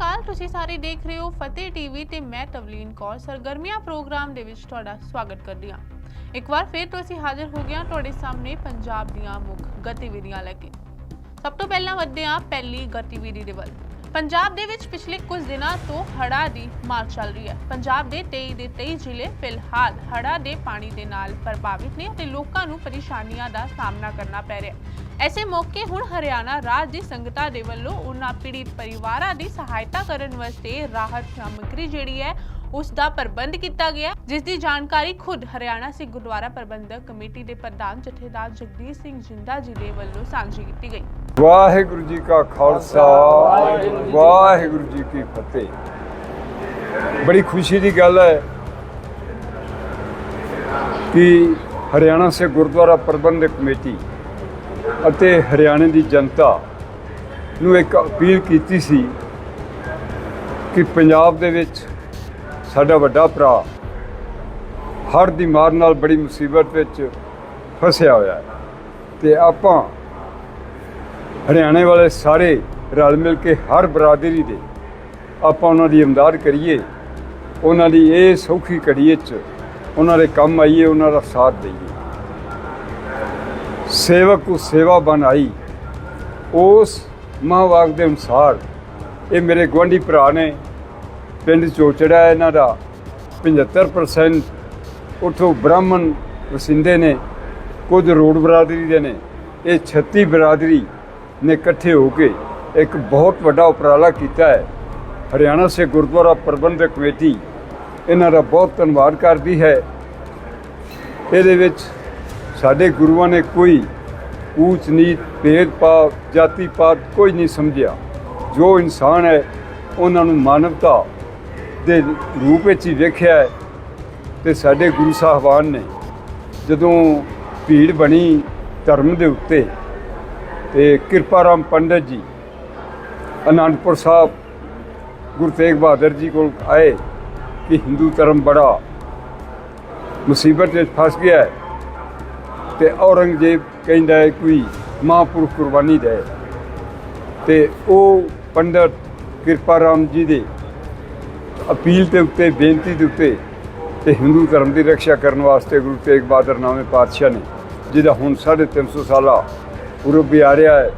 ਅਕਾਲ, ਤੁਸੀਂ ਸਾਰੇ ਦੇਖ ਰਹੇ ਹੋ ਫਤਿਹ ਟੀਵੀ ਤੇ ਮੈਂ ਤਵਲੀਨ ਕੌਰ। ਸਰਗਰਮੀਆਂ ਪ੍ਰੋਗਰਾਮ ਦੇ ਵਿੱਚ ਤੁਹਾਡਾ ਸਵਾਗਤ ਕਰਦੀ ਹਾਂ। ਇੱਕ ਵਾਰ ਫਿਰ ਤੋਂ ਅਸੀਂ ਹਾਜ਼ਰ ਹੋ ਗਏ ਹਾਂ ਤੁਹਾਡੇ ਸਾਹਮਣੇ ਪੰਜਾਬ ਦੀਆਂ ਮੁੱਖ ਗਤੀਵਿਧੀਆਂ ਲੈ ਕੇ। ਸਭ ਤੋਂ ਪਹਿਲਾਂ ਵੱਧਦੇ ਹਾਂ ਪਹਿਲੀ ਗਤੀਵਿਧੀ ਦੇ ਵੱਲ। ਪੰਜਾਬ ਦੇ ਵਿੱਚ ਪਿਛਲੇ ਕੁਝ ਦਿਨਾਂ ਤੋਂ ਹੜਾ ਦੀ ਮਾਰ ਚੱਲ ਰਹੀ ਹੈ। ਪੰਜਾਬ ਦੇ 23 ਦੇ 23 ਜ਼ਿਲ੍ਹੇ ਫਿਲਹਾਲ ਹੜਾ ਦੇ ਪਾਣੀ ਦੇ ਨਾਲ ਪ੍ਰਭਾਵਿਤ ਨੇ ਅਤੇ ਲੋਕਾਂ ਨੂੰ ਪਰੇਸ਼ਾਨੀਆਂ ਦਾ ਸਾਹਮਣਾ ਕਰਨਾ ਪੈ ਰਿਹਾ ਹੈ। ਐਸੇ ਮੌਕੇ ਹੁਣ ਹਰਿਆਣਾ ਰਾਜ ਦੀ ਸੰਗਤਾਂ ਦੇ ਵੱਲੋਂ ਉਹਨਾਂ ਪੀੜਿਤ ਪਰਿਵਾਰਾਂ ਦੀ ਸਹਾਇਤਾ ਕਰਨ ਵਾਸਤੇ ਰਾਹਤ ਸਮੱਗਰੀ ਜਿਹੜੀ ਹੈ, ਉਸ ਦਾ ਪ੍ਰਬੰਧ ਕੀਤਾ ਗਿਆ ਜਿਸ ਦੀ ਜਾਣਕਾਰੀ ਖੁਦ ਹਰਿਆਣਾ ਸਿੱਖ ਗੁਰਦੁਆਰਾ ਪ੍ਰਬੰਧਕ ਕਮੇਟੀ ਦੇ ਪ੍ਰਧਾਨ ਜਥੇਦਾਰ ਜਗਦੀਸ਼ ਸਿੰਘ ਜਿੰਦਾ ਜੀ ਦੇ ਵੱਲੋਂ ਸਾਂਝੀ ਕੀਤੀ ਗਈ। ਵਾਹਿਗੁਰੂ ਜੀ ਕਾ ਖਾਲਸਾ, ਵਾਹਿਗੁਰੂ ਜੀ ਕੀ ਫਤਿਹ। ਬੜੀ ਖੁਸ਼ੀ ਦੀ ਗੱਲ ਹੈ ਕਿ ਹਰਿਆਣਾ ਸੇ ਗੁਰਦੁਆਰਾ ਪ੍ਰਬੰਧਕ ਕਮੇਟੀ ਅਤੇ ਹਰਿਆਣੇ ਦੀ ਜਨਤਾ ਨੂੰ ਇੱਕ ਅਪੀਲ ਕੀਤੀ ਸੀ ਕਿ ਪੰਜਾਬ ਦੇ ਵਿੱਚ ਸਾਡਾ ਵੱਡਾ ਭਰਾ ਹੜ੍ਹ ਦੀ ਮਾਰ ਨਾਲ ਬੜੀ ਮੁਸੀਬਤ ਵਿੱਚ ਫਸਿਆ ਹੋਇਆ ਹੈ। ਤੇ ਆਪਾਂ ਹਰਿਆਣੇ ਵਾਲੇ ਸਾਰੇ ਰਲ ਮਿਲ ਕੇ ਹਰ ਬਰਾਦਰੀ ਦੇ ਆਪਾਂ ਉਹਨਾਂ ਦੀ ਇਮਦਾਦ ਕਰੀਏ, ਉਹਨਾਂ ਦੀ ਇਹ ਸੌਖੀ ਘੜੀ 'ਚ ਉਹਨਾਂ ਦੇ ਕੰਮ ਆਈਏ, ਉਹਨਾਂ ਦਾ ਸਾਥ ਦਈਏ। ਸੇਵਕ ਨੂੰ ਸੇਵਾ ਬਣਾਈ ਉਸ ਮਹਾਵਾਕ ਦੇ ਅਨੁਸਾਰ ਇਹ ਮੇਰੇ ਗੁਆਂਢੀ ਭਰਾ ਨੇ ਪਿੰਡ ਚੋਚੜਾ ਹੈ ਇਹਨਾਂ ਦਾ। 75% ਉੱਥੋਂ ਬ੍ਰਾਹਮਣ ਵਸਿੰਦੇ ਨੇ, ਕੁਝ ਰੋਡ ਬਰਾਦਰੀ ਦੇ ਨੇ। ਇਹ 36 ਬਰਾਦਰੀ ਨੇ ਇਕੱਠੇ ਹੋ ਕੇ ਇੱਕ ਬਹੁਤ ਵੱਡਾ ਉਪਰਾਲਾ ਕੀਤਾ ਹੈ। ਹਰਿਆਣਾ ਸੇ ਗੁਰਦੁਆਰਾ ਪ੍ਰਬੰਧਕ ਕਮੇਟੀ ਇਹਨਾਂ ਦਾ ਬਹੁਤ ਧੰਨਵਾਦ ਕਰਦੀ ਹੈ। ਇਹਦੇ ਵਿੱਚ ਸਾਡੇ ਗੁਰੂਆਂ ਨੇ ਕੋਈ ਊਚ, ਨੀਚ, ਭੇਦਭਾਵ ਜਾਤੀ ਪਾਤ ਕੋਈ ਨਹੀਂ ਸਮਝਿਆ। ਜੋ ਇਨਸਾਨ ਹੈ, ਉਹਨਾਂ ਨੂੰ ਮਾਨਵਤਾ ਦੇ ਰੂਪ ਵਿੱਚ ਹੀ ਵੇਖਿਆ ਹੈ ਤੇ ਸਾਡੇ ਗੁਰੂ ਸਾਹਿਬਾਨ ਨੇ ਜਦੋਂ ਭੀੜ ਬਣੀ ਧਰਮ ਦੇ ਉੱਤੇ ਤੇ ਕਿਰਪਾ ਰਾਮ ਪੰਡਤ ਜੀ, ਅਨੰਦਪੁਰ ਸਾਹਿਬ, ਗੁਰੂ ਤੇਗ ਬਹਾਦਰ ਜੀ ਕੋਲ ਆਏ ਕਿ ਹਿੰਦੂ ਧਰਮ ਬੜਾ ਮੁਸੀਬਤ ਵਿੱਚ ਫਸ ਗਿਆ ਹੈ ਤੇ ਔਰੰਗਜ਼ੇਬ ਕਹਿੰਦਾ ਹੈ ਕੋਈ ਮਹਾਂਪੁਰਖ ਕੁਰਬਾਨੀ ਦੇ। ਤੇ ਉਹ ਪੰਡਤ ਕਿਰਪਾ ਰਾਮ ਜੀ ਦੇ ਅਪੀਲ ਦੇ ਉੱਤੇ, ਬੇਨਤੀ ਦੇ ਉੱਤੇ ਤੇ ਹਿੰਦੂ ਧਰਮ ਦੀ ਰੱਖਿਆ ਕਰਨ ਵਾਸਤੇ ਗੁਰੂ ਤੇਗ ਬਹਾਦਰ ਨਾਮੇ ਪਾਤਸ਼ਾਹ ਨੇ, ਜਿਹਦਾ ਹੁਣ 350 ਸਾਲਾ ਪੁਰਬ ਵੀ ਆ ਰਿਹਾ ਹੈ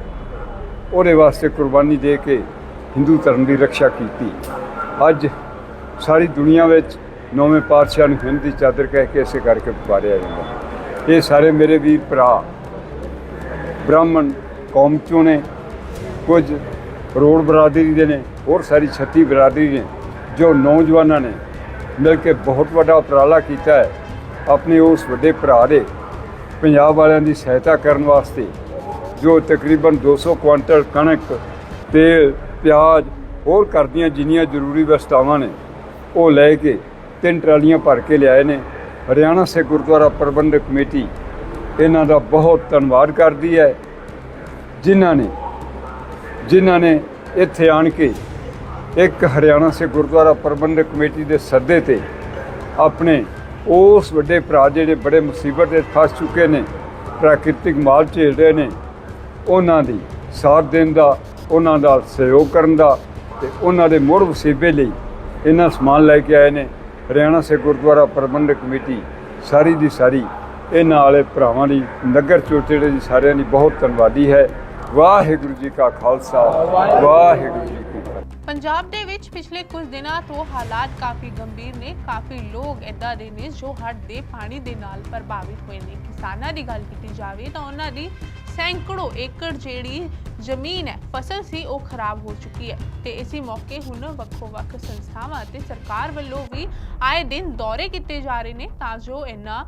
ਉਹਦੇ ਵਾਸਤੇ ਕੁਰਬਾਨੀ ਦੇ ਕੇ ਹਿੰਦੂ ਧਰਮ ਦੀ ਰੱਖਿਆ ਕੀਤੀ। ਅੱਜ ਸਾਰੀ ਦੁਨੀਆ ਵਿੱਚ ਨੌਵੇਂ ਪਾਤਸ਼ਾਹ ਨੂੰ ਹਿੰਦ ਦੀ ਚਾਦਰ ਕਹਿ ਕੇ ਇਸੇ ਕਰਕੇ ਪੁਕਾਰਿਆ ਜਾਂਦਾ ਇਹ ਸਾਰੇ ਮੇਰੇ ਵੀਰ ਭਰਾ, ਬ੍ਰਾਹਮਣ ਕੌਮ ਚੋਂ ਨੇ, ਕੁਝ ਰੋੜ ਬਰਾਦਰੀ ਦੇ ਨੇ, ਹੋਰ ਸਾਰੀ 36 ਬਰਾਦਰੀ ਨੇ, ਜੋ ਨੌਜਵਾਨਾਂ ਨੇ ਮਿਲ ਕੇ ਬਹੁਤ ਵੱਡਾ ਉਪਰਾਲਾ ਕੀਤਾ ਹੈ। ਆਪਣੇ ਉਸ ਵੱਡੇ ਭਰਾ ਦੇ ਪੰਜਾਬ ਵਾਲਿਆਂ ਦੀ ਸਹਾਇਤਾ ਕਰਨ ਵਾਸਤੇ ਜੋ ਤਕਰੀਬਨ 200 ਕੁਆਂਟਲ ਕਣਕ ਤੇਲ ਪਿਆਜ਼ ਹੋਰ ਘਰ ਦੀਆਂ ਜਿੰਨੀਆਂ ਜ਼ਰੂਰੀ ਵਸਤਾਵਾਂ ਨੇ, ਉਹ ਲੈ ਕੇ ਤਿੰਨ ਟਰਾਲੀਆਂ ਭਰ ਕੇ ਲਿਆਏ ਨੇ। ਹਰਿਆਣਾ ਸੇ ਗੁਰਦੁਆਰਾ ਪ੍ਰਬੰਧਕ ਕਮੇਟੀ ਇਹਨਾਂ ਦਾ ਬਹੁਤ ਧੰਨਵਾਦ ਕਰਦੀ ਹੈ। ਜਿਨ੍ਹਾਂ ਨੇ ਜਿਨ੍ਹਾਂ ਨੇ ਇੱਥੇ ਆਣ ਕੇ ਇੱਕ ਹਰਿਆਣਾ ਸੇ ਗੁਰਦੁਆਰਾ ਪ੍ਰਬੰਧਕ ਕਮੇਟੀ ਦੇ ਸੱਦੇ ਤੇ ਆਪਣੇ ਉਸ ਵੱਡੇ ਭਰਾ ਜਿਹੜੇ ਬੜੇ ਮੁਸੀਬਤ ਵਿੱਚ ਫਸ ਚੁੱਕੇ ਨੇ, ਪ੍ਰਾਕਿਰਤਿਕ ਮਾਲ ਝੇਲ ਰਹੇ ਨੇ ਉਹਨਾਂ ਦੀ ਸਾਥ ਦੇਣ ਦਾ, ਉਹਨਾਂ ਦਾ ਸਹਿਯੋਗ ਕਰਨ ਦਾ ਤੇ ਉਹਨਾਂ ਦੇ ਮੁੜ ਵਸੀਬੇ ਲਈ ਇਹਨਾਂ ਸਮਾਨ ਲੈ ਕੇ ਆਏ ਨੇ। ਹਰਿਆਣਾ ਸੇ ਗੁਰਦੁਆਰਾ ਪ੍ਰਬੰਧਕ ਕਮੇਟੀ ਸਾਰੀ ਦੀ ਸਾਰੀ ਇਹਨਾਂ ਵਾਲੇ ਭਰਾਵਾਂ ਦੀ ਨਗਰ ਚੋਚੜੇ ਦੀ ਸਾਰਿਆਂ ਦੀ ਬਹੁਤ ਧੰਨਵਾਦੀ ਹੈ। ਵਾਹਿਗੁਰੂ ਜੀ ਕਾ ਖਾਲਸਾ, ਵਾਹਿਗੁਰੂ ਜੀ ਕੀ ਫਤਿਹ। ਪੰਜਾਬ ਦੇ ਵਿੱਚ ਪਿਛਲੇ ਕੁਝ ਦਿਨਾਂ ਤੋਂ ਹਾਲਾਤ ਕਾਫੀ ਗੰਭੀਰ ਨੇ। ਕਾਫੀ ਲੋਕ ਇਦਾਂ ਦੇ ਨੇ ਜੋ ਹੜ੍ਹ ਦੇ ਪਾਣੀ ਦੇ ਨਾਲ ਪ੍ਰਭਾਵਿਤ ਹੋਏ ਨੇ। ਕਿਸਾਨਾਂ ਦੀ ਗੱਲ ਕੀਤੀ ਜਾਵੇ ਤਾਂ ਉਹਨਾਂ ਦੀ ਸੈਂਕੜੋ ਏਕੜ ਜਿਹੜੀ ਜ਼ਮੀਨ ਹੈ, ਫਸਲ ਸੀ, ਉਹ ਖਰਾਬ ਹੋ ਚੁੱਕੀ ਹੈ ਤੇ ਇਸੇ ਮੌਕੇ ਹੁਣ ਵੱਖੋ-ਵੱਖ ਸੰਸਥਾਵਾਂ ਅਤੇ ਸਰਕਾਰ ਵੱਲੋਂ ਵੀ ਆਏ ਦਿਨ ਦੌਰੇ ਕੀਤੇ ਜਾ ਰਹੇ ਨੇ ਤਾਂ ਜੋ ਇਹਨਾਂ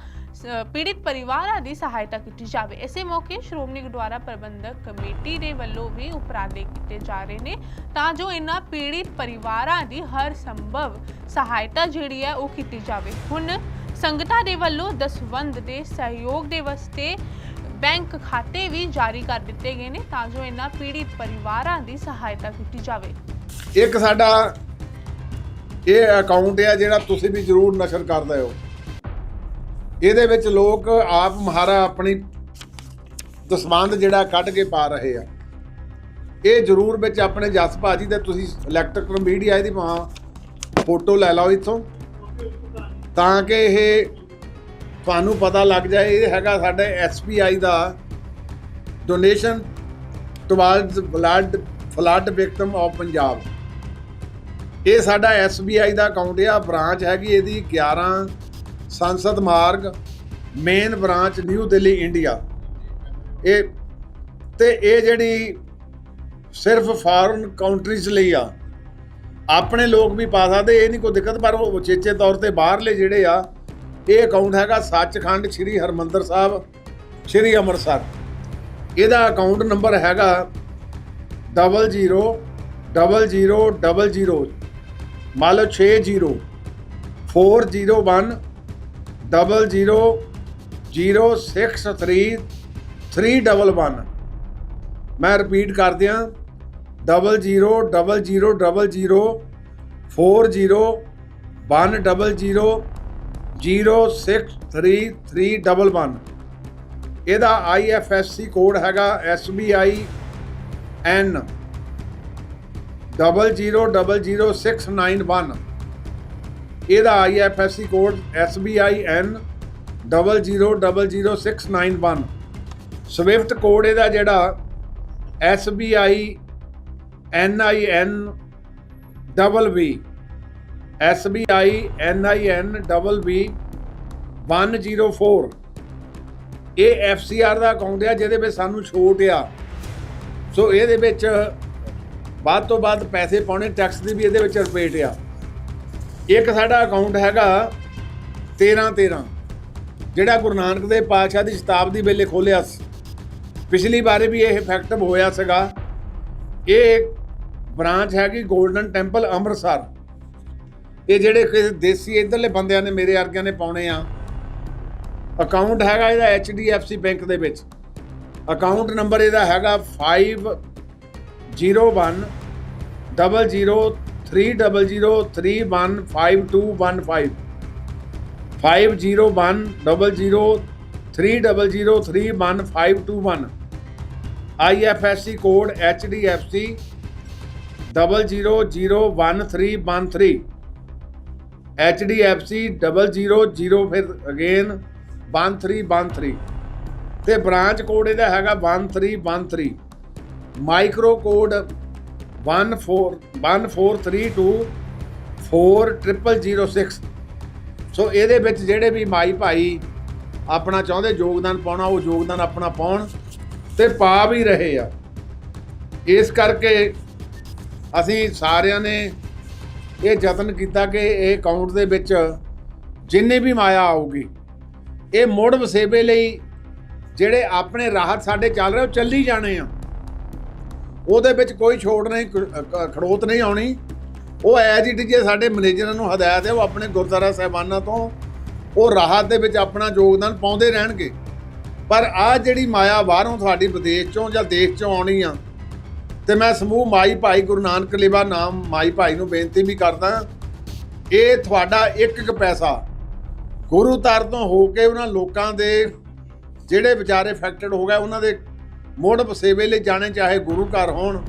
ਪੀੜਿਤ ਪਰਿਵਾਰਾਂ ਦੀ ਸਹਾਇਤਾ ਕੀਤੀ ਜਾਵੇ। ਇਸੇ ਮੌਕੇ ਸ਼੍ਰੋਮਣੀ ਗੁਰਦੁਆਰਾ ਪ੍ਰਬੰਧਕ ਕਮੇਟੀ ਦੇ ਵੱਲੋਂ ਵੀ ਉਪਰਾਲੇ ਕੀਤੇ ਜਾ ਰਹੇ ਨੇ ਤਾਂ ਜੋ ਇਹਨਾਂ ਪੀੜਿਤ ਪਰਿਵਾਰਾਂ ਦੀ ਹਰ ਸੰਭਵ ਸਹਾਇਤਾ ਜਿਹੜੀ ਹੈ, ਉਹ ਕੀਤੀ ਜਾਵੇ। ਹੁਣ ਸੰਗਤਾਂ ਦੇ ਵੱਲੋਂ ਦਸਵੰਦ ਦੇ ਸਹਿਯੋਗ ਦੇ ਵਾਸਤੇ ਬੈਂਕ ਖਾਤੇ ਵੀ ਜਾਰੀ ਕਰ ਦਿੱਤੇ ਗਏ ਨੇ ਤਾਂ ਜੋ ਇਹਨਾਂ ਪੀੜਿਤ ਪਰਿਵਾਰਾਂ ਦੀ ਸਹਾਇਤਾ ਕੀਤੀ ਜਾਵੇ। ਇੱਕ ਸਾਡਾ ਇਹ ਅਕਾਊਂਟ ਹੈ ਜਿਹੜਾ ਤੁਸੀਂ ਵੀ ਜਰੂਰ ਨਸ਼ਰ ਕਰਦੇ ਹੋ। ਇਹਦੇ ਵਿੱਚ ਲੋਕ ਆਪ ਮਹਾਰਾ ਆਪਣੀ ਦਸਵੰਦ ਜਿਹੜਾ ਕੱਢ ਕੇ ਪਾ ਰਹੇ ਆ। ਇਹ ਜ਼ਰੂਰ ਵਿੱਚ ਆਪਣੇ ਜਸ ਭਾਜੀ ਤੇ ਤੁਸੀਂ ਇਲੈਕਟ੍ਰਿਕਲ ਮੀਡੀਆ ਇਹਦੀ ਮਾਂ ਫੋਟੋ ਲੈ ਲਓ ਇੱਥੋਂ। ਤਾਂ ਕਿ ਇਹ ਤੁਹਾਨੂੰ ਪਤਾ ਲੱਗ ਜਾਏ, ਇਹ ਹੈਗਾ ਸਾਡੇ SBI the donation towards blood flood victim of Punjab ਇਹ ਸਾਡਾ SBI ਦਾ ਅਕਾਊਂਟ ਆ ਬ੍ਰਾਂਚ ਹੈਗੀ ਇਹਦੀ 11 Sansad Marg main branch New Delhi India ਇਹ, ਤੇ ਇਹ ਜਿਹੜੀ ਸਿਰਫ ਫਾਰਨ ਕੰਟਰੀਜ਼ ਲਈ ਆ। ਆਪਣੇ ਲੋਕ ਵੀ ਪਾ ਸਕਦੇ, ਇਹ ਨਹੀਂ ਕੋਈ ਦਿੱਕਤ, ਪਰ ਉਹ ਉਚੇਚੇ ਤੌਰ ਤੇ ਬਾਹਰਲੇ ਜਿਹੜੇ ਆ ਇਹ ਅਕਾਊਂਟ ਹੈਗਾ ਸੱਚਖੰਡ ਸ੍ਰੀ ਹਰਮੰਦਰ ਸਾਹਿਬ, ਸ੍ਰੀ ਅੰਮ੍ਰਿਤਸਰ। ਇਹਦਾ ਅਕਾਊਂਟ ਨੰਬਰ ਹੈਗਾ 00 00 00 ਮੰਨ ਲਓ 60 401 00 063 311 ਮੈਂ ਰਿਪੀਟ ਕਰ ਦਿਆਂ। 00 00 00 40 100 063 ਇਹਦਾ IFSC ਕੋਡ ਹੈਗਾ SBI N 0000691 ਇਹਦਾ IFSC code SBI N 0000691 swift code ਇਹਦਾ ਜਿਹੜਾ SBI NIN double V. SBI NIN double V 104 ਇਹ FCR ਦਾ ਅਕਾਊਂਟ ਆ, ਜਿਹਦੇ ਵਿੱਚ ਸਾਨੂੰ ਛੋਟ ਆ। ਸੋ ਇਹਦੇ ਵਿੱਚ ਵੱਧ ਤੋਂ ਵੱਧ ਪੈਸੇ ਪਾਉਣੇ ਟੈਕਸ ਦੀ ਵੀ ਇਹਦੇ ਵਿੱਚ ਰਿਪੇਟ ਆ। ਇੱਕ ਸਾਡਾ ਅਕਾਊਂਟ ਹੈਗਾ 13 13 ਜਿਹੜਾ ਗੁਰੂ ਨਾਨਕ ਦੇਵ ਪਾਤਸ਼ਾਹ ਦੀ ਸ਼ਤਾਬਦੀ ਵੇਲੇ ਖੋਲਿਆ ਸੀ। ਪਿਛਲੀ ਵਾਰੀ ਵੀ ਇਹ ਇਫੈਕਟਿਵ ਹੋਇਆ ਸੀਗਾ। ਇਹ ਬ੍ਰਾਂਚ ਹੈਗੀ 골ਡਨ ਟੈਂਪਲ ਅੰਮ੍ਰਿਤਸਰ। ਇਹ ਜਿਹੜੇ ਕਿਸੇ ਦੇਸੀ ਇਧਰਲੇ ਬੰਦਿਆਂ ਨੇ ਮੇਰੇ ਵਰਗਿਆਂ ਨੇ ਪਾਉਣੇ ਆ ਅਕਾਊਂਟ ਹੈਗਾ ਇਹਦਾ HDFC ਬੈਂਕ ਦੇ ਵਿੱਚ। ਅਕਾਊਂਟ ਨੰਬਰ ਇਹਦਾ ਹੈਗਾ 501 00 300315215 501 00 300315215 IFSC ਕੋਡ HDFC 001313 HDFC 000 ਫਿਰ ਅਗੇਨ 1313 ਤੇ ਬ੍ਰਾਂਚ ਕੋਡ ਇਹਦਾ ਹੈਗਾ 1313 ਮਾਈਕਰੋ ਕੋਡ 1414324 4006 ਸੋ ਇਹਦੇ ਵਿੱਚ ਜਿਹੜੇ ਵੀ ਮਾਈ ਭਾਈ ਆਪਣਾ ਚਾਹੁੰਦੇ ਯੋਗਦਾਨ ਪਾਉਣਾ, ਉਹ ਯੋਗਦਾਨ ਆਪਣਾ ਪਾਉਣ ਤੇ ਪਾ ਵੀ ਰਹੇ ਆ। ਇਸ ਕਰਕੇ ਅਸੀਂ ਸਾਰਿਆਂ ਨੇ ਇਹ ਯਤਨ ਕੀਤਾ ਕਿ ਇਹ ਅਕਾਊਂਟ ਦੇ ਵਿੱਚ ਜਿੰਨੇ ਵੀ ਮਾਇਆ ਆਊਗੀ, ਇਹ ਮੁੜ ਵਸੇਬੇ ਲਈ ਜਿਹੜੇ ਆਪਣੇ ਰਾਹਤ ਸਾਡੇ ਚੱਲ ਰਹੇ, ਉਹ ਚੱਲੀ ਜਾਣੇ ਆ। ਉਹਦੇ ਵਿੱਚ ਕੋਈ ਛੋੜ ਨਹੀਂ ਖੜੋਤ ਨਹੀਂ ਆਉਣੀ। ਉਹ ਐਜ ਇਟ ਜੇ ਸਾਡੇ ਮੈਨੇਜਰਾਂ ਨੂੰ ਹਦਾਇਤ ਹੈ, ਉਹ ਆਪਣੇ ਗੁਰਦੁਆਰਾ ਸਾਹਿਬਾਨਾਂ ਤੋਂ ਉਹ ਰਾਹਤ ਦੇ ਵਿੱਚ ਆਪਣਾ ਯੋਗਦਾਨ ਪਾਉਂਦੇ ਰਹਿਣਗੇ। ਪਰ ਆ ਜਿਹੜੀ ਮਾਇਆ ਬਾਹਰੋਂ ਤੁਹਾਡੀ ਵਿਦੇਸ਼ ਚੋਂ ਜਾਂ ਦੇਸ਼ ਚੋਂ ਆਉਣੀ ਆ ਤੇ ਮੈਂ ਸਮੂਹ ਮਾਈ ਭਾਈ ਗੁਰੂ ਨਾਨਕ ਲੇਵਾ ਨਾਮ ਮਾਈ ਭਾਈ ਨੂੰ ਬੇਨਤੀ ਵੀ ਕਰਦਾ ਇਹ ਤੁਹਾਡਾ ਇੱਕ ਇੱਕ ਪੈਸਾ ਗੁਰੂ ਦਰ ਤੋਂ ਹੋ ਕੇ ਉਹਨਾਂ ਲੋਕਾਂ ਦੇ ਜਿਹੜੇ ਵਿਚਾਰੇ ਅਫੈਕਟਡ ਹੋ ਗਏ, ਉਹਨਾਂ ਦੇ ਮੁੜ ਵਸੇਵੇ ਲਈ ਜਾਣੇ, ਚਾਹੇ ਗੁਰੂ ਘਰ ਹੋਣ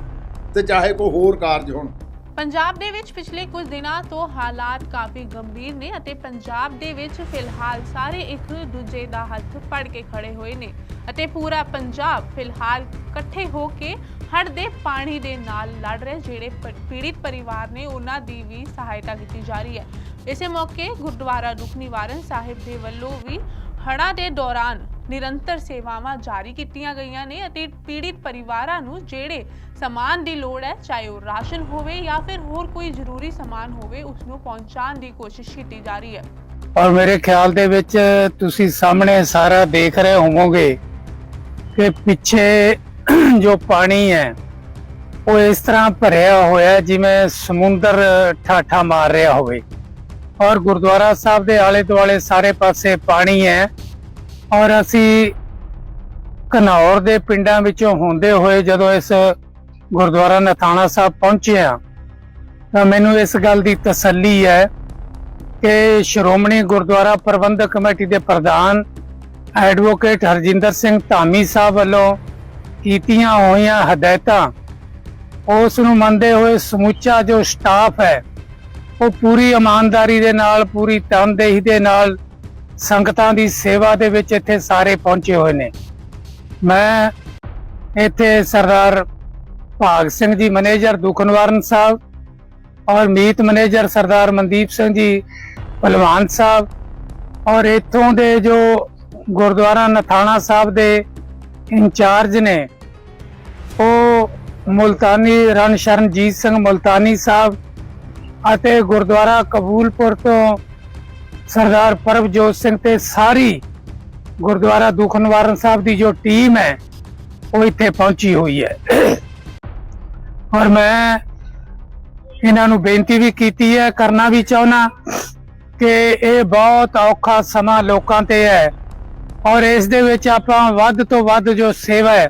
ਤੇ ਚਾਹੇ ਕੋਈ ਹੋਰ ਕਾਰਜ ਹੋਣ। ਪੰਜਾਬ ਦੇ ਵਿੱਚ ਪਿਛਲੇ ਕੁਝ ਦਿਨਾਂ ਤੋਂ ਹਾਲਾਤ ਕਾਫੀ ਗੰਭੀਰ ਨੇ ਅਤੇ ਪੰਜਾਬ ਦੇ ਵਿੱਚ ਫਿਲਹਾਲ ਸਾਰੇ ਇੱਕ ਦੂਜੇ ਦਾ ਹੱਥ ਫੜ ਕੇ ਖੜੇ ਹੋਏ ਨੇ ਅਤੇ ਪੂਰਾ ਪੰਜਾਬ ਫਿਲਹਾਲ ਇਕੱਠੇ ਹੋ ਕੇ ਹੜ੍ਹ ਦੇ ਪਾਣੀ ਦੇ ਨਾਲ ਲੜ ਰਹੇ ਜਿਹੜੇ ਪੀੜਿਤ ਪਰਿਵਾਰ ਨੇ ਉਹਨਾਂ ਦੀ ਵੀ ਸਹਾਇਤਾ ਕੀਤੀ ਜਾ ਰਹੀ ਹੈ। ਇਸੇ ਮੌਕੇ ਗੁਰਦੁਆਰਾ ਦੁੱਖ ਨਿਵਾਰਨ ਸਾਹਿਬ ਦੇ ਵੱਲੋਂ ਵੀ ਹੜ੍ਹਾਂ ਦੇ ਦੌਰਾਨ ਨਿਰੰਤਰ ਸੇਵਾਵਾਂ ਜਾਰੀ ਕੀਤੀਆਂ ਗਈਆਂ ਨੇ ਅਤੇ ਪੀੜਿਤ ਪਰਿਵਾਰਾਂ ਨੂੰ ਜਿਹੜੇ ਸਮਾਨ ਦੀ ਲੋੜ ਹੈ, ਚਾਹੇ ਉਹ ਰਾਸ਼ਨ ਹੋਵੇ ਜਾਂ ਫਿਰ ਹੋਰ ਕੋਈ ਜ਼ਰੂਰੀ ਸਮਾਨ ਹੋਵੇ ਉਸ ਨੂੰ ਪਹੁੰਚਾਉਣ ਦੀ ਕੋਸ਼ਿਸ਼ ਕੀਤੀ ਜਾ ਰਹੀ ਹੈ। ਔਰ ਮੇਰੇ ਖਿਆਲ ਦੇ ਵਿੱਚ ਤੁਸੀਂ ਸਾਹਮਣੇ ਸਾਰਾ ਦੇਖ ਰਹੇ ਹੋਵੋਗੇ ਕਿ ਪਿੱਛੇ ਜੋ ਪਾਣੀ ਹੈ, ਉਹ ਇਸ ਤਰ੍ਹਾਂ ਭਰਿਆ ਹੋਇਆ ਜਿਵੇਂ ਸਮੁੰਦਰ ਠਾਠਾ ਮਾਰ ਰਿਹਾ ਹੋਵੇ। ਔਰ ਗੁਰਦੁਆਰਾ ਸਾਹਿਬ ਦੇ ਆਲੇ ਦੁਆਲੇ ਸਾਰੇ ਪਾਸੇ ਪਾਣੀ ਹੈ ਔਰ ਅਸੀਂ ਘਨੌਰ ਦੇ ਪਿੰਡਾਂ ਵਿੱਚੋਂ ਹੁੰਦੇ ਹੋਏ ਜਦੋਂ ਇਸ ਗੁਰਦੁਆਰਾ ਨਥਾਣਾ ਸਾਹਿਬ ਪਹੁੰਚੇ ਹਾਂ, ਤਾਂ ਮੈਨੂੰ ਇਸ ਗੱਲ ਦੀ ਤਸੱਲੀ ਹੈ ਕਿ ਸ਼੍ਰੋਮਣੀ ਗੁਰਦੁਆਰਾ ਪ੍ਰਬੰਧਕ ਕਮੇਟੀ ਦੇ ਪ੍ਰਧਾਨ ਐਡਵੋਕੇਟ ਹਰਜਿੰਦਰ ਸਿੰਘ ਧਾਮੀ ਸਾਹਿਬ ਵੱਲੋਂ ਕੀਤੀਆਂ ਹੋਈਆਂ ਹਦਾਇਤਾਂ ਉਸ ਨੂੰ ਮੰਨਦੇ ਹੋਏ ਸਮੁੱਚਾ ਜੋ ਸਟਾਫ ਹੈ, ਉਹ ਪੂਰੀ ਇਮਾਨਦਾਰੀ ਦੇ ਨਾਲ, ਪੂਰੀ ਤਨਦੇਹੀ ਦੇ ਨਾਲ ਸੰਗਤਾਂ ਦੀ ਸੇਵਾ ਦੇ ਵਿੱਚ ਇੱਥੇ ਸਾਰੇ ਪਹੁੰਚੇ ਹੋਏ ਨੇ। ਮੈਂ ਇੱਥੇ ਸਰਦਾਰ ਭਾਗ ਸਿੰਘ ਜੀ, ਮੈਨੇਜਰ ਦੁੱਖ ਨਿਵਾਰਨ ਸਾਹਿਬ ਔਰ ਮੀਤ ਮੈਨੇਜਰ ਸਰਦਾਰ ਮਨਦੀਪ ਸਿੰਘ ਜੀ, ਪਹਿਲਵਾਨ ਸਾਹਿਬ ਔਰ ਇੱਥੋਂ ਦੇ ਜੋ ਗੁਰਦੁਆਰਾ ਨਥਾਣਾ ਸਾਹਿਬ ਦੇ ਇੰਚਾਰਜ ਨੇ ਉਹ ਮੁਲਤਾਨੀ ਰਣ ਸ਼ਰਨਜੀਤ ਸਿੰਘ ਮੁਲਤਾਨੀ ਸਾਹਿਬ ਅਤੇ ਗੁਰਦੁਆਰਾ ਕਬੂਲਪੁਰ ਤੋਂ ਸਰਦਾਰ ਪਰਵਜੋਤ ਸਿੰਘ ਤੇ ਸਾਰੀ ਗੁਰਦੁਆਰਾ ਦੁੱਖ ਨਿਵਾਰਨ ਸਾਹਿਬ ਦੀ ਜੋ ਟੀਮ ਹੈ, ਉਹ ਇੱਥੇ ਪਹੁੰਚੀ ਹੋਈ ਹੈ। ਔਰ ਮੈਂ ਇਹਨਾਂ ਨੂੰ ਬੇਨਤੀ ਵੀ ਕੀਤੀ ਹੈ, ਕਰਨਾ ਵੀ ਚਾਹੁੰਨਾ ਕਿ ਇਹ ਬਹੁਤ ਔਖਾ ਸਮਾਂ ਲੋਕਾਂ ਤੇ ਹੈ ਔਰ ਇਸ ਦੇ ਵਿੱਚ ਆਪਾਂ ਵੱਧ ਤੋਂ ਵੱਧ ਜੋ ਸੇਵਾ ਹੈ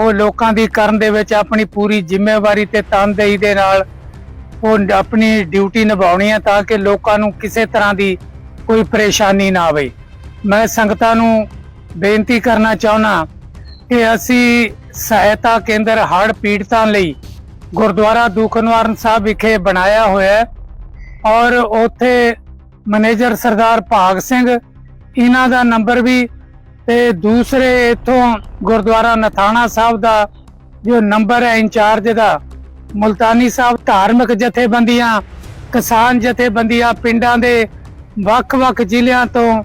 ਉਹ ਲੋਕਾਂ ਦੀ ਕਰਨ ਦੇ ਵਿੱਚ ਆਪਣੀ ਪੂਰੀ ਜ਼ਿੰਮੇਵਾਰੀ ਤੇ ਤਨਦੇਹੀ ਦੇ ਨਾਲ ਉਹ ਆਪਣੀ ਡਿਊਟੀ ਨਿਭਾਉਣੀ ਹੈ ਤਾਂ ਕਿ ਲੋਕਾਂ ਨੂੰ ਕਿਸੇ ਤਰ੍ਹਾਂ ਦੀ ਕੋਈ ਪਰੇਸ਼ਾਨੀ ਨਾ ਆਵੇ। ਮੈਂ ਸੰਗਤਾਂ ਨੂੰ ਬੇਨਤੀ ਕਰਨਾ ਚਾਹੁੰਦਾ ਕਿ ਅਸੀਂ ਸਹਾਇਤਾ ਕੇਂਦਰ ਹੜ੍ਹ ਪੀੜਤਾਂ ਲਈ ਗੁਰਦੁਆਰਾ ਦੁੱਖ ਨਿਵਾਰਨ ਸਾਹਿਬ ਵਿਖੇ ਬਣਾਇਆ ਹੋਇਆ ਹੈ ਔਰ ਉੱਥੇ ਮੈਨੇਜਰ ਸਰਦਾਰ ਭਾਗ ਸਿੰਘ, ਇਹਨਾਂ ਦਾ ਨੰਬਰ ਵੀ ਤੇ ਦੂਸਰੇ ਇਥੋਂ ਗੁਰਦੁਆਰਾ ਨਥਾਣਾ ਸਾਹਿਬ ਦਾ ਜੋ ਨੰਬਰ ਹੈ ਇੰਚਾਰਜ ਦਾ, ਮੁਲਤਾਨੀ ਸਾਹਿਬ ਧਾਰਮਿਕ ਜਥੇਬੰਦੀਆਂ, ਕਿਸਾਨ ਜਥੇਬੰਦੀਆਂ ਪਿੰਡਾਂ ਦੇ ਵੱਖ-ਵੱਖ ਜ਼ਿਲ੍ਹਿਆਂ ਤੋਂ,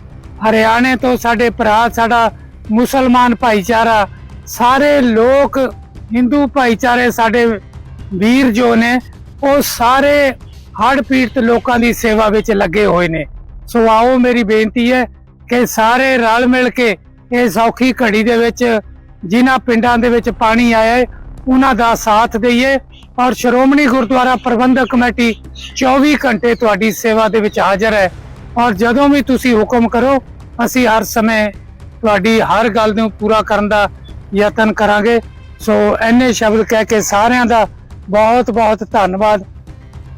ਹਰਿਆਣੇ ਤੋਂ ਸਾਡੇ ਭਰਾ, ਸਾਡਾ ਮੁਸਲਮਾਨ ਭਾਈਚਾਰਾ, ਸਾਰੇ ਲੋਕ ਹਿੰਦੂ ਭਾਈਚਾਰੇ ਸਾਡੇ ਵੀਰ ਜੋ ਨੇ, ਉਹ ਸਾਰੇ ਹੜ੍ਹ ਪੀੜਤ ਲੋਕਾਂ ਦੀ ਸੇਵਾ ਵਿੱਚ ਲੱਗੇ ਹੋਏ ਨੇ। ਸੋ ਆਓ ਮੇਰੀ ਬੇਨਤੀ ਹੈ ਕਿ ਸਾਰੇ ਰਲ ਮਿਲ ਕੇ ਇਹ ਸੌਖੀ ਘੜੀ ਦੇ ਵਿੱਚ ਜਿਨ੍ਹਾਂ ਪਿੰਡਾਂ ਦੇ ਵਿੱਚ ਪਾਣੀ ਆਇਆ ਹੈ, ਉਹਨਾਂ ਦਾ ਸਾਥ ਦਈਏ ਔਰ ਸ਼੍ਰੋਮਣੀ ਗੁਰਦੁਆਰਾ ਪ੍ਰਬੰਧਕ ਕਮੇਟੀ 24 ਘੰਟੇ ਤੁਹਾਡੀ ਸੇਵਾ ਦੇ ਵਿੱਚ ਹਾਜ਼ਰ ਹੈ। ਔਰ ਜਦੋਂ ਵੀ ਤੁਸੀਂ ਹੁਕਮ ਕਰੋ, ਅਸੀਂ ਹਰ ਸਮੇਂ ਤੁਹਾਡੀ ਹਰ ਗੱਲ ਨੂੰ ਪੂਰਾ ਕਰਨ ਦਾ ਯਤਨ ਕਰਾਂਗੇ। ਸੋ ਐਨੇ ਸ਼ਬਦ ਕਹਿ ਕੇ ਸਾਰਿਆਂ ਦਾ ਬਹੁਤ ਬਹੁਤ ਧੰਨਵਾਦ।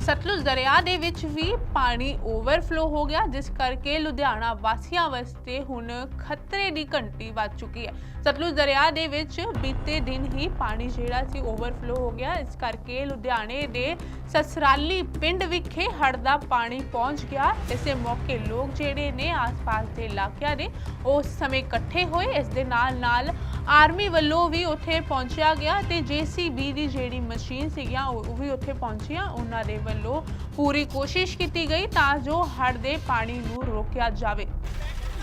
ਸਤਲੁਜ ਦਰਿਆ ਦੇ ਵਿੱਚ ਵੀ ਪਾਣੀ ਓਵਰਫਲੋ ਹੋ ਗਿਆ, ਜਿਸ ਕਰਕੇ ਲੁਧਿਆਣਾ ਵਾਸੀਆਂ ਵਾਸਤੇ ਹੁਣ ਖਤਰੇ ਦੀ ਘੰਟੀ ਵੱਜ ਚੁੱਕੀ ਹੈ। ਸਤਲੁਜ ਦਰਿਆ ਦੇ ਵਿੱਚ ਬੀਤੇ ਦਿਨ ਹੀ ਪਾਣੀ ਜਿਹੜਾ ਸੀ ਓਵਰਫਲੋ ਹੋ ਗਿਆ, ਇਸ ਕਰਕੇ ਲੁਧਿਆਣੇ ਦੇ ਸਸਰਾਲੀ ਪਿੰਡ ਵਿਖੇ ਹੜ੍ਹ ਦਾ ਪਾਣੀ ਪਹੁੰਚ ਗਿਆ। ਇਸੇ ਮੌਕੇ ਲੋਕ ਜਿਹੜੇ ਨੇ ਆਸ-ਪਾਸ ਦੇ ਇਲਾਕਿਆਂ ਦੇ ਉਸ ਸਮੇਂ ਇਕੱਠੇ ਹੋਏ। ਇਸ ਦੇ ਨਾਲ ਨਾਲ ਆਰਮੀ ਵੱਲੋਂ ਵੀ ਉੱਥੇ ਪਹੁੰਚਿਆ ਗਿਆ ਤੇ ਜੀਸੀਬੀ ਦੀ ਜਿਹੜੀ ਮਸ਼ੀਨ ਸੀਗੀਆਂ, ਉਹ ਵੀ ਉੱਥੇ ਪਹੁੰਚੀਆਂ। ਉਹਨਾਂ ਦੇ ਵੱਲੋਂ ਪੂਰੀ ਕੋਸ਼ਿਸ਼ ਕੀਤੀ ਗਈ ਤਾਂ ਜੋ ਹੜ੍ਹ ਦੇ ਪਾਣੀ ਨੂੰ ਰੋਕਿਆ ਜਾਵੇ।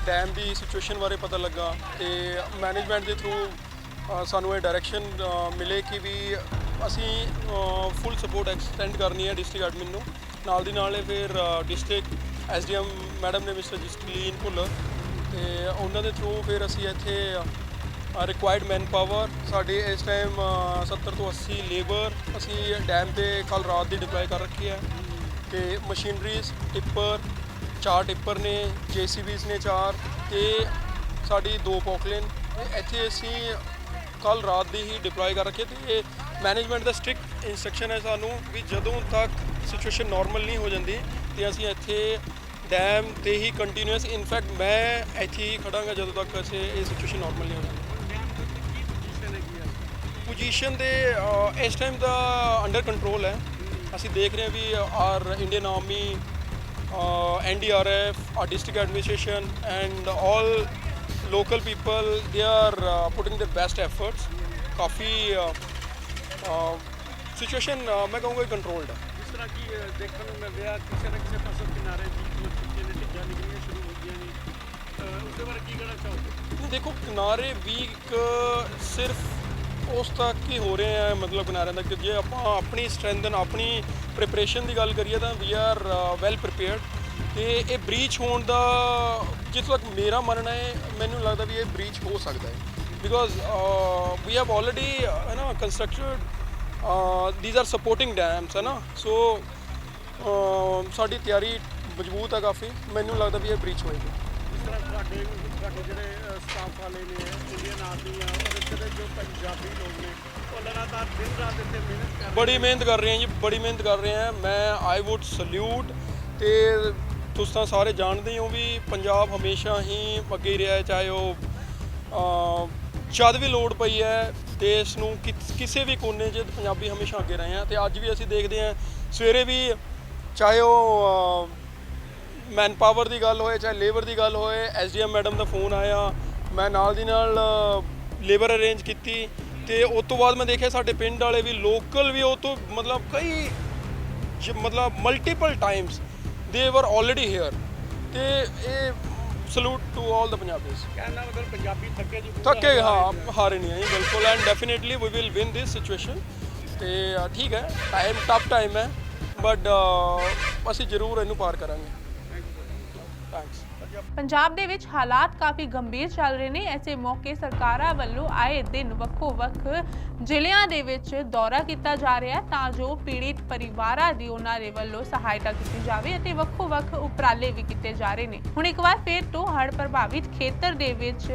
ਡੈਮ ਦੀ ਸਿਚੁਏਸ਼ਨ ਬਾਰੇ ਪਤਾ ਲੱਗਾ ਤੇ ਮੈਨੇਜਮੈਂਟ ਦੇ ਥਰੂ ਸਾਨੂੰ ਇਹ ਡਾਇਰੈਕਸ਼ਨ ਮਿਲੇ ਕਿ ਵੀ ਅਸੀਂ ਫੁੱਲ ਸਪੋਰਟ ਐਕਸਟੈਂਡ ਕਰਨੀ ਹੈ ਡਿਸਟ੍ਰਿਕਟ ਐਡਮਿਨ ਨੂੰ। ਨਾਲ ਦੀ ਨਾਲ ਇਹ ਫਿਰ ਡਿਸਟ੍ਰਿਕਟ ਐਸਡੀਐਮ ਮੈਡਮ ਨੇ ਮਿਸਟਰ ਜਸਟਲੀਨ ਭੁੱਲਰ ਤੇ ਉਹਨਾਂ ਦੇ ਥਰੂ ਫਿਰ ਅਸੀਂ ਇੱਥੇ ਰਿਕੁਆਇਰਡ ਮੈਨ ਪਾਵਰ ਸਾਡੇ ਇਸ ਟਾਈਮ 70 ਤੋਂ 80 ਲੇਬਰ ਅਸੀਂ ਡੈਮ ਤੇ ਕੱਲ ਰਾਤ ਦੀ ਡਿਪਲੋਏ ਕਰ ਰੱਖੀ ਹੈ ਤੇ ਮਸ਼ੀਨਰੀਜ਼ ਟਿੱਪਰ ਚਾਰ ਟਿੱਪਰ ਨੇ ਜੀਸੀਬੀਜ਼ ਨੇ ਚਾਰ ਤੇ ਸਾਡੀ ਦੋ ਪੋਕਲੇਨ। ਤੇ ਇੱਥੇ ਅਸੀਂ ਕੱਲ ਰਾਤ ਦੀ ਹੀ ਡਿਪਲੋਏ ਕਰ ਰੱਖੇ ਤੇ ਮੈਨੇਜਮੈਂਟ ਦਾ ਸਟ੍ਰਿਕਟ ਇਨਸਟਰਕਸ਼ਨ ਹੈ ਸਾਨੂੰ ਵੀ ਜਦੋਂ ਤੱਕ ਸਿਚੁਏਸ਼ਨ ਨਾਰਮਲ ਨਹੀਂ ਹੋ ਜਾਂਦੀ ਤੇ ਅਸੀਂ ਇੱਥੇ ਡੈਮ ਤੇ ਹੀ ਕੰਟੀਨਿਊਸ ਇਨਫੈਕਟ ਮੈਂ ਇੱਥੇ ਹੀ ਖੜਾਂਗਾ ਜਦੋਂ ਤੱਕ ਅਸੀਂ ਇਹ ਸਿਚੁਏਸ਼ਨ ਨਾਰਮਲ ਨਹੀਂ ਹੋ ਪੋਜੀਸ਼ਨ ਦੇ ਅਹ, ਇਸ ਟਾਈਮ ਦਾ ਅੰਡਰ ਕੰਟਰੋਲ ਹੈ। ਅਸੀਂ ਦੇਖ ਰਹੇ ਹਾਂ we are Indian army NDRF district administration and all local people they are uh, putting their best efforts. ਕਾਫੀ ਸਿਚੁਏਸ਼ਨ ਮੈਂ ਕਹੂੰਗਾ ਕੰਟਰੋਲਡ ਹੈ ਜਿਸ ਤਰ੍ਹਾਂ ਕਿ ਅ, ਦੇਖਣ ਨੂੰ ਮਿਲ ਰਿਹਾ ਕਿਸੇ ਨਾ ਕਿਸੇ ਪਾਸੋਂ ਕਿਨਾਰੇ ਦੀ ਚੁੱਕੇ ਨੇ ਢਿੱਗਾਂ ਨਿਕਲਣੀਆਂ ਸ਼ੁਰੂ ਹੋ ਗਈਆਂ ਨੇ ਅ, ਉਸ ਦੇ ਬਾਰੇ ਕੀ ਕਹਿਣਾ ਚਾਹੋਗੇ ਨਹੀਂ, ਦੇਖੋ ਕਿਨਾਰੇ ਵੀਕ ਸਿਰਫ ਉਸ ਤੱਕ ਹੀ ਹੋ ਰਹੇ ਆ ਮਤਲਬ ਕਿਨਾਰਿਆਂ ਕਿ ਜੇ ਆਪਾਂ ਆਪਣੀ ਸਟਰੈਂਥਨ ਆਪਣੀ ਪ੍ਰਿਪਰੇਸ਼ਨ ਦੀ ਗੱਲ ਕਰੀਏ ਤਾਂ ਵੀ ਆਰ ਵੈਲ ਪ੍ਰੀਪੇਅਰਡ ਤੇ ਇਹ ਬ੍ਰੀਚ ਹੋਣ ਦਾ ਜਿੱਥੋਂ ਤੱਕ ਮੇਰਾ ਮੰਨਣਾ ਹੈ, ਮੈਨੂੰ ਲੱਗਦਾ ਵੀ ਇਹ ਬ੍ਰੀਚ ਹੋ ਸਕਦਾ ਹੈ। ਬਿਕੋਜ਼ ਵੀ ਹੈਵ ਆਲਰੇਡੀ ਹੈ ਨਾ constructed these are supporting dams ਹੈ ਨਾ। ਸੋ ਸਾਡੀ ਤਿਆਰੀ ਮਜ਼ਬੂਤ ਹੈ ਕਾਫੀ, ਮੈਨੂੰ ਲੱਗਦਾ ਵੀ ਇਹ ਬ੍ਰੀਚ ਹੋਏਗੀ। ਤਰ੍ਹਾਂ ਤੁਹਾਡੇ ਤੁਹਾਡੇ ਜਿਹੜੇ ਸਟਾਫ ਵਾਲੇ ਨੇ ਇੰਡੀਅਨ ਆਰਮੀ ਆ ਔਰ ਇੱਥੇ ਦੇ ਜੋ ਪੰਜਾਬੀ ਲੋਕ ਨੇ ਉਹ ਲਗਾਤਾਰ ਦਿਨ ਰਾਤ ਇੱਥੇ ਮਿਹਨਤ ਕਰ ਰਹੇ ਬੜੀ ਮਿਹਨਤ ਕਰ ਰਹੇ ਹਾਂ ਜੀ ਬੜੀ ਮਿਹਨਤ ਕਰ ਰਹੇ ਹਾਂ ਮੈਂ ਆਈ ਊਡ ਸਲੂਟ ਤੇ ਤੁਸੀਂ ਤਾਂ ਸਾਰੇ ਜਾਣਦੇ ਹੀ ਵੀ ਪੰਜਾਬ ਹਮੇਸ਼ਾ ਹੀ ਅੱਗੇ ਰਿਹਾ ਹੈ ਚਾਹੇ ਉਹ ਜਦ ਵੀ ਲੋੜ ਪਈ ਹੈ ਇਸ ਨੂੰ ਕਿਸੇ ਵੀ ਕੋਨੇ 'ਚ ਪੰਜਾਬੀ ਹਮੇਸ਼ਾ ਅੱਗੇ ਰਹੇ ਆ। ਤੇ ਅੱਜ ਵੀ ਅਸੀਂ ਦੇਖਦੇ ਆ ਸਵੇਰੇ ਵੀ ਚਾਹੇ ਉਹ ਮੈਨ ਪਾਵਰ ਦੀ ਗੱਲ ਹੋਏ ਚਾਹੇ ਲੇਬਰ ਦੀ ਗੱਲ ਹੋਏ ਐਸਡੀਐਮ ਮੈਡਮ ਦਾ ਫੋਨ ਆਇਆ ਮੈਂ ਨਾਲ ਦੀ ਨਾਲ ਲੇਬਰ ਅਰੇਂਜ ਕੀਤੀ ਤੇ ਉਸ ਤੋਂ ਬਾਅਦ ਮੈਂ ਦੇਖਿਆ ਸਾਡੇ ਪਿੰਡ ਵਾਲੇ ਵੀ ਲੋਕਲ ਵੀ ਉਹ ਤੋਂ ਮਤਲਬ ਕਈ ਮਤਲਬ ਮਲਟੀਪਲ ਟਾਈਮਸ ਦੇ ਵਰ ਆਲਰੇਡੀ ਹੇਅਰ ਤੇ ਇਹ salute to all the Punjabis ਕਹਿਣਾ ਮਤਲਬ ਪੰਜਾਬੀ ਥੱਕੇ ਜੀ ਥੱਕੇ ਹਾਂ ਹਾਰੇ ਨਹੀਂ ਆਏ ਬਿਲਕੁਲ and definitely we will win this situation ਤੇ ਠੀਕ ਹੈ ਟਾਈਮ ਟਫ ਟਾਈਮ ਹੈ ਬਟ ਅਸੀਂ ਜ਼ਰੂਰ ਇਹਨੂੰ ਪਾਰ ਕਰਾਂਗੇ। ਪੰਜਾਬ ਦੇ ਵਿੱਚ ਹਾਲਾਤ ਕਾਫੀ ਗੰਭੀਰ ਚੱਲ ਰਹੇ ਨੇ। ਐਸੇ ਮੌਕੇ ਸਰਕਾਰਾਂ ਵੱਲੋਂ ਆਏ ਦਿਨ ਵੱਖੋ-ਵੱਖ ਜ਼ਿਲ੍ਹਿਆਂ ਦੇ ਵਿੱਚ ਦੌਰਾ ਕੀਤਾ ਜਾ ਰਿਹਾ ਤਾਂ ਜੋ ਪੀੜਿਤ ਪਰਿਵਾਰਾਂ ਦੀ ਉਹਨਾਂ ਦੇ ਵੱਲੋਂ ਸਹਾਇਤਾ ਕੀਤੀ ਜਾਵੇ ਅਤੇ ਵੱਖੋ-ਵੱਖ ਉਪਰਾਲੇ ਵੀ ਕੀਤੇ ਜਾ ਰਹੇ ਨੇ। ਹੁਣ ਇੱਕ ਵਾਰ ਫੇਰ ਤੋਂ ਹੜ੍ਹ ਪ੍ਰਭਾਵਿਤ ਖੇਤਰ ਦੇ ਵਿੱਚ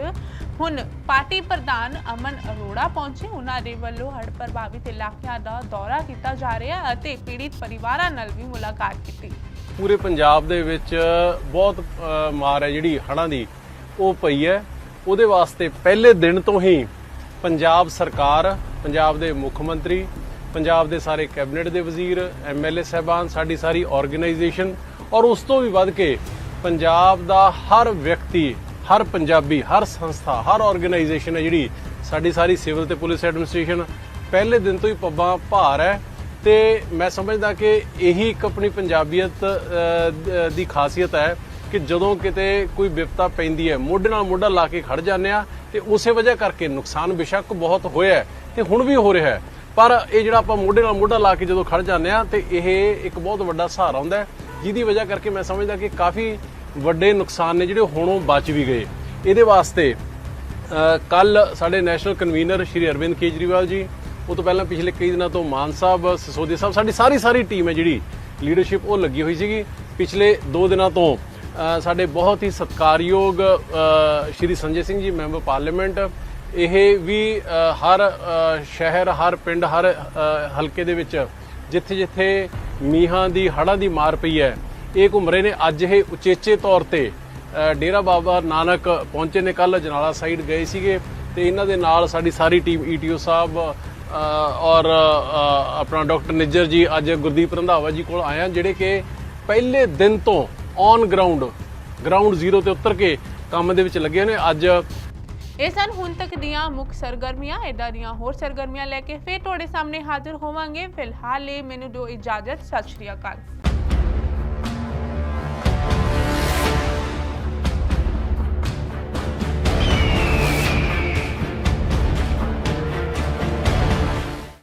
ਹੁਣ ਪਾਰਟੀ ਪ੍ਰਧਾਨ ਅਮਨ ਅਰੋੜਾ ਪਹੁੰਚੇ। ਉਹਨਾਂ ਦੇ ਵੱਲੋਂ ਹੜ੍ਹ ਪ੍ਰਭਾਵਿਤ ਇਲਾਕਿਆਂ ਦਾ ਦੌਰਾ ਕੀਤਾ ਜਾ ਰਿਹਾ ਅਤੇ ਪੀੜਿਤ ਪਰਿਵਾਰਾਂ ਨਾਲ ਵੀ ਮੁਲਾਕਾਤ ਕੀਤੀ। ਪੂਰੇ ਪੰਜਾਬ ਦੇ ਵਿੱਚ ਬਹੁਤ ਮਾਰ ਹੈ ਜਿਹੜੀ ਹੜ੍ਹਾਂ ਦੀ, ਉਹ ਪਈ ਹੈ। ਉਹਦੇ ਵਾਸਤੇ ਪਹਿਲੇ ਦਿਨ ਤੋਂ ਹੀ ਪੰਜਾਬ ਸਰਕਾਰ, ਪੰਜਾਬ ਦੇ ਮੁੱਖ ਮੰਤਰੀ, ਪੰਜਾਬ ਦੇ ਸਾਰੇ ਕੈਬਨਿਟ ਦੇ ਵਜ਼ੀਰ ਐਮਐਲਏ ਸਹਿਬਾਨ, ਸਾਡੀ ਸਾਰੀ ਆਰਗੇਨਾਈਜੇਸ਼ਨ ਔਰ ਉਸ ਤੋਂ ਵੀ ਵੱਧ ਕੇ ਪੰਜਾਬ ਦਾ ਹਰ ਵਿਅਕਤੀ, ਹਰ ਪੰਜਾਬੀ, ਹਰ ਸੰਸਥਾ, ਹਰ ਆਰਗੇਨਾਈਜੇਸ਼ਨ ਹੈ ਜਿਹੜੀ ਸਾਡੀ ਸਾਰੀ ਸਿਵਲ ਤੇ ਪੁਲਿਸ ਐਡਮਿਨਿਸਟ੍ਰੇਸ਼ਨ ਪਹਿਲੇ ਦਿਨ ਤੋਂ ਹੀ ਪੱਬਾਂ ਭਾਰ ਹੈ। ਤੇ ਮੈਂ ਸਮਝਦਾ ਕਿ ਇਹੀ ਇੱਕ ਆਪਣੀ ਪੰਜਾਬੀਅਤ ਦੀ ਖਾਸੀਅਤ ਹੈ ਕਿ ਜਦੋਂ ਕਿਤੇ ਕੋਈ ਵਿਪਤਾ ਪੈਂਦੀ ਹੈ, ਮੋਢੇ ਨਾਲ ਮੋਢਾ ਲਾ ਕੇ ਖੜ ਜਾਂਦੇ ਆ ਤੇ ਉਸੇ ਵਜ੍ਹਾ ਕਰਕੇ ਨੁਕਸਾਨ ਬੇਸ਼ੱਕ ਬਹੁਤ ਹੋਇਆ ਹੈ ਤੇ ਹੁਣ ਵੀ ਹੋ ਰਿਹਾ ਹੈ। ਪਰ ਇਹ ਜਿਹੜਾ ਆਪਾਂ ਮੋਢੇ ਨਾਲ ਮੋਢਾ ਲਾ ਕੇ ਜਦੋਂ ਖੜ ਜਾਂਦੇ ਆ ਤੇ ਇਹ ਇੱਕ ਬਹੁਤ ਵੱਡਾ ਸਹਾਰਾ ਹੁੰਦਾ ਹੈ, ਜਿਹਦੀ ਵਜ੍ਹਾ ਕਰਕੇ ਮੈਂ ਸਮਝਦਾ ਕਿ ਕਾਫੀ ਵੱਡੇ ਨੁਕਸਾਨ ਨੇ ਜਿਹੜੇ ਹੁਣੋਂ ਬਚ ਵੀ ਗਏ। ਇਹਦੇ ਵਾਸਤੇ ਕੱਲ ਸਾਡੇ ਨੈਸ਼ਨਲ ਕਨਵੀਨਰ ਸ਼੍ਰੀ ਅਰਵਿੰਦ ਕੇਜਰੀਵਾਲ ਜੀ ਉਹ ਤੋਂ ਪਹਿਲਾਂ ਪਿਛਲੇ ਕਈ ਦਿਨਾਂ ਤੋਂ ਮਾਨ ਸਾਹਿਬ, ਸਸੋਦੀਆ ਸਾਹਿਬ, ਸਾਡੀ ਸਾਰੀ ਸਾਰੀ ਟੀਮ ਹੈ ਜਿਹੜੀ ਲੀਡਰਸ਼ਿਪ ਉਹ ਲੱਗੀ ਹੋਈ ਸੀਗੀ। ਪਿਛਲੇ 2 ਦਿਨਾਂ ਤੋਂ ਸਾਡੇ ਬਹੁਤ ਹੀ ਸਤਿਕਾਰਯੋਗ ਸ਼੍ਰੀ ਸੰਜੇ ਸਿੰਘ ਜੀ, ਮੈਂਬਰ ਪਾਰਲੀਮੈਂਟ, ਇਹ ਵੀ ਹਰ ਸ਼ਹਿਰ, ਹਰ ਪਿੰਡ, ਹਰ ਹਲਕੇ ਦੇ ਵਿੱਚ ਜਿੱਥੇ ਜਿੱਥੇ ਮੀਹਾਂ ਦੀ, ਹੜ੍ਹਾਂ ਦੀ ਮਾਰ ਪਈ ਹੈ, ਇਹ ਘੁੰਮ ਰਹੇ ਨੇ। ਅੱਜ ਇਹ ਉਚੇਚੇ ਤੌਰ ਤੇ ਡੇਰਾ ਬਾਬਾ ਨਾਨਕ ਪਹੁੰਚੇ ਨੇ। ਕੱਲ ਜਨਾਲਾ ਸਾਈਡ ਗਏ ਸੀਗੇ ਤੇ ਇਹਨਾਂ ਦੇ ਨਾਲ ਸਾਡੀ ਸਾਰੀ ਟੀਮ ਈਟੀਓ ਸਾਹਿਬ ਔਰ ਆਪਣਾ ਡਾਕਟਰ ਨਿੱਜਰ ਜੀ ਅੱਜ ਗੁਰਦੀਪ ਰੰਧਾਵਾ ਜੀ ਕੋਲ ਆਏ ਜਿਹੜੇ ਕਿ ਪਹਿਲੇ ਦਿਨ ਤੋਂ ਔਨ ਗਰਾਊਂਡ ਗਰਾਊਂਡ ਜ਼ੀਰੋ ਤੇ ਉਤਰ ਕੇ ਕੰਮ ਦੇ ਵਿੱਚ ਲੱਗੇ ਨੇ। ਅੱਜ ਇਹ ਸਨ ਹੁਣ ਤੱਕ ਦੀਆਂ ਮੁੱਖ ਸਰਗਰਮੀਆਂ ਇਦਾਂ ਦੀਆਂ ਹੋਰ ਸਰਗਰਮੀਆਂ ਲੈ ਕੇ ਫੇਰ ਤੁਹਾਡੇ ਸਾਹਮਣੇ ਹਾਜ਼ਰ ਹੋਵਾਂਗੇ। ਫਿਲਹਾਲ ਲਈ ਮੈਨੂੰ ਦਿਓ ਇਜਾਜ਼ਤ। ਸਤਿ ਸ਼੍ਰੀ ਅਕਾਲ।